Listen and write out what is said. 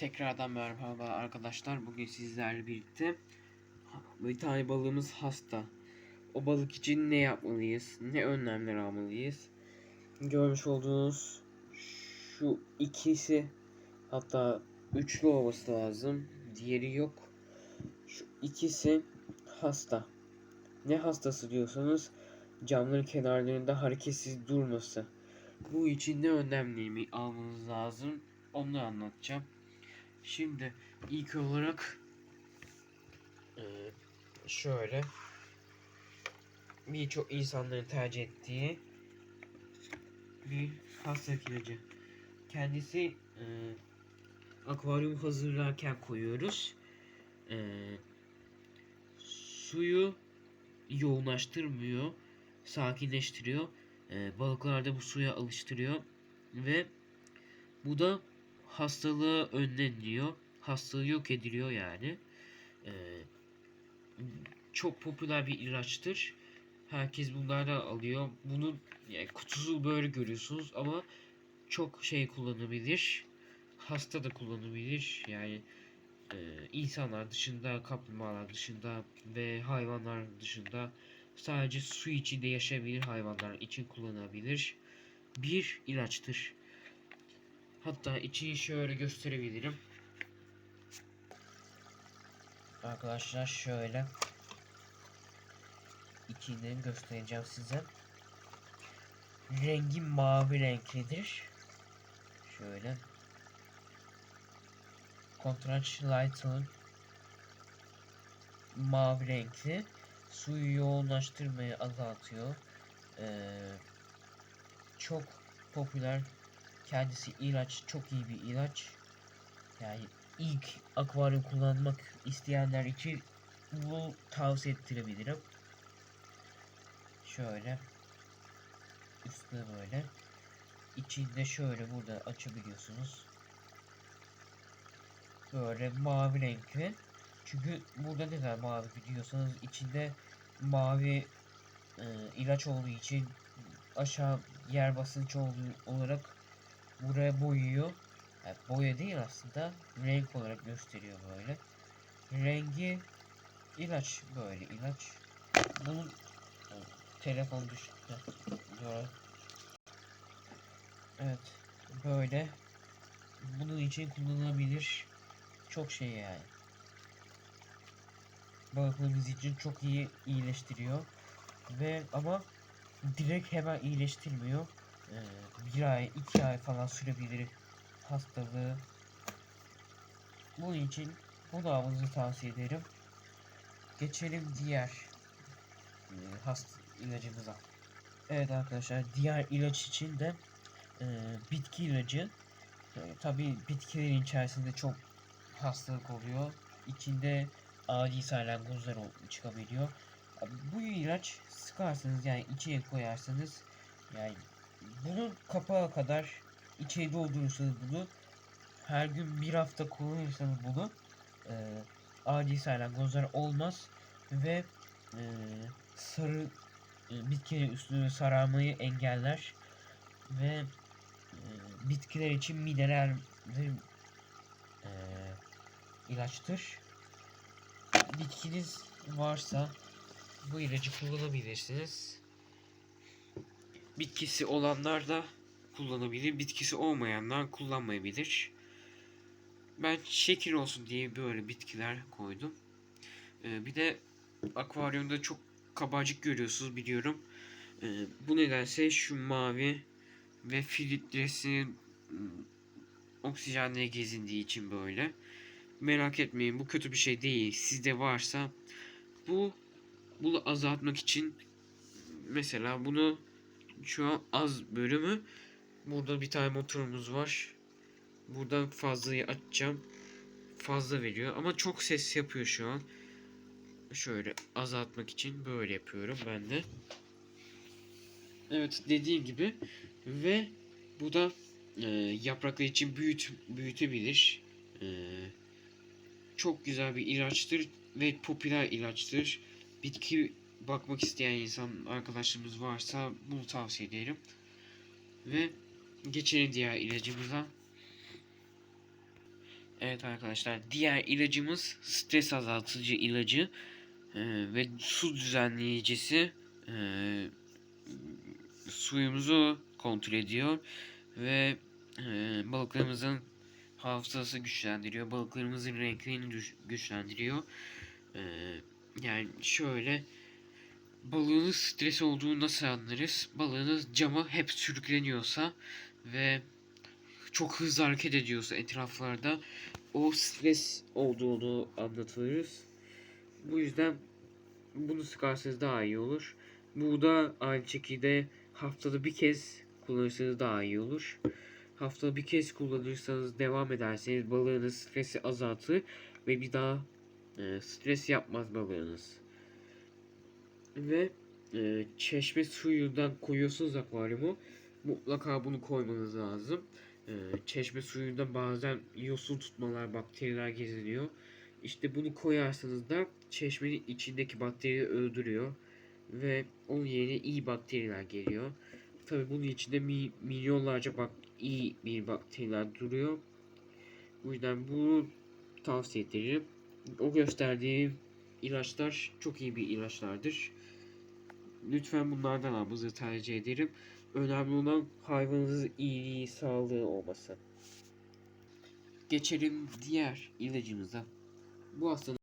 Tekrardan merhaba arkadaşlar. Bugün sizlerle birlikte bir tane balığımız hasta. O balık için ne yapmalıyız? Ne önlemler almalıyız? Görmüş olduğunuz şu ikisi hatta üçlü olması lazım. Diğeri yok. Şu ikisi hasta. Ne hastası diyorsanız camların kenarlarında hareketsiz durması. Bu için ne önlemlerimi almanız lazım? Onu anlatacağım. Şimdi ilk olarak eee, şöyle birçok insanların tercih ettiği bir hastalık ilacı. Kendisi eee, akvaryum hazırlarken koyuyoruz. Eee, suyu yoğunlaştırmıyor, sakinleştiriyor. Eee balıklar da bu suya alıştırıyor ve bu da hastalığı önleniyor. Hastalığı yok ediliyor yani. Ee, çok popüler bir ilaçtır. Herkes bunlardan alıyor. Bunun yani kutusu böyle görüyorsunuz ama çok şey kullanabilir. Hasta da kullanabilir. Yani e, insanlar dışında, kaplumbağalar dışında ve hayvanlar dışında sadece su içinde yaşayabilir hayvanlar için kullanılabilir bir ilaçtır. Hatta içini şöyle gösterebilirim. Arkadaşlar şöyle içini göstereceğim size. Rengi mavi renklidir. Şöyle. Kontrast Light'ın mavi renkli. Suyu yoğunlaştırmayı azaltıyor. Ee, çok popüler Kendisi ilaç, çok iyi bir ilaç. Yani ilk akvaryum kullanmak isteyenler için bu tavsiye ettirebilirim. Şöyle. Üstü böyle. İçinde şöyle burada açabiliyorsunuz. Böyle mavi renkli. Çünkü burada neden mavi biliyorsanız içinde mavi e, ilaç olduğu için aşağı yer basınç olduğu olarak buraya boyuyor. Yani boya değil aslında renk olarak gösteriyor böyle. Rengi ilaç böyle ilaç. Bunun telefon düştü. Doğru. Evet böyle bunun için kullanılabilir çok şey yani. Balıklarımız için çok iyi iyileştiriyor ve ama direkt hemen iyileştirmiyor ee, bir ay, iki ay falan sürebilir hastalığı. Bunun için bunu almanızı tavsiye ederim. Geçelim diğer e, hasta ilacımıza. Evet arkadaşlar diğer ilaç için de e, bitki ilacı. E, Tabi bitkilerin içerisinde çok hastalık oluyor. İçinde adi salyangozlar çıkabiliyor. Bu ilaç sıkarsanız yani içine koyarsanız yani bunun kapağı kadar içeri doldurursanız bunu her gün bir hafta kullanırsanız bunu e, adi salyangozlar olmaz ve e, sarı e, bitkinin üstünü sararmayı engeller ve e, bitkiler için mineral e, ilaçtır. Bitkiniz varsa bu ilacı kullanabilirsiniz. Bitkisi olanlar da kullanabilir. Bitkisi olmayanlar kullanmayabilir. Ben şekil olsun diye böyle bitkiler koydum. Ee, bir de akvaryumda çok kabarcık görüyorsunuz biliyorum. Ee, bu nedense şu mavi ve filtresi oksijenle gezindiği için böyle. Merak etmeyin bu kötü bir şey değil. Sizde varsa bu bunu azaltmak için mesela bunu şu an az bölümü. Burada bir tane motorumuz var. Buradan fazlayı açacağım. Fazla veriyor ama çok ses yapıyor şu an. Şöyle azaltmak için böyle yapıyorum ben de. Evet dediğim gibi ve bu da e, yapraklar için büyüt büyütebilir. E, çok güzel bir ilaçtır ve popüler ilaçtır. Bitki bakmak isteyen insan arkadaşlarımız varsa bunu tavsiye ederim. Ve geçelim diğer ilacımıza. Evet arkadaşlar diğer ilacımız stres azaltıcı ilacı Ee, ve su düzenleyicisi Ee, suyumuzu kontrol ediyor ve e, balıklarımızın hafızası güçlendiriyor. Balıklarımızın renklerini güçlendiriyor. Ee, yani şöyle balığınız stres olduğunu nasıl anlarız? Balığınız cama hep sürükleniyorsa ve çok hızlı hareket ediyorsa etraflarda o stres olduğunu anlatırız. Bu yüzden bunu sıkarsanız daha iyi olur. Bu da aynı şekilde haftada bir kez kullanırsanız daha iyi olur. Haftada bir kez kullanırsanız devam ederseniz balığınız stresi azaltır ve bir daha e, stres yapmaz balığınız. Ve e, çeşme suyundan koyuyorsunuz akvaryumu mutlaka bunu koymanız lazım. E, çeşme suyunda bazen yosun tutmalar, bakteriler geziniyor. İşte bunu koyarsanız da çeşmenin içindeki bakteriyi öldürüyor ve onun yerine iyi bakteriler geliyor. Tabi bunun içinde mi, milyonlarca bak iyi bir bakteriler duruyor. Bu yüzden bunu tavsiye ederim. O gösterdiğim ilaçlar çok iyi bir ilaçlardır. Lütfen bunlardan almanızı tercih ederim. Önemli olan hayvanınızın iyiliği, sağlığı olması. Geçelim diğer ilacımıza. Bu hastanın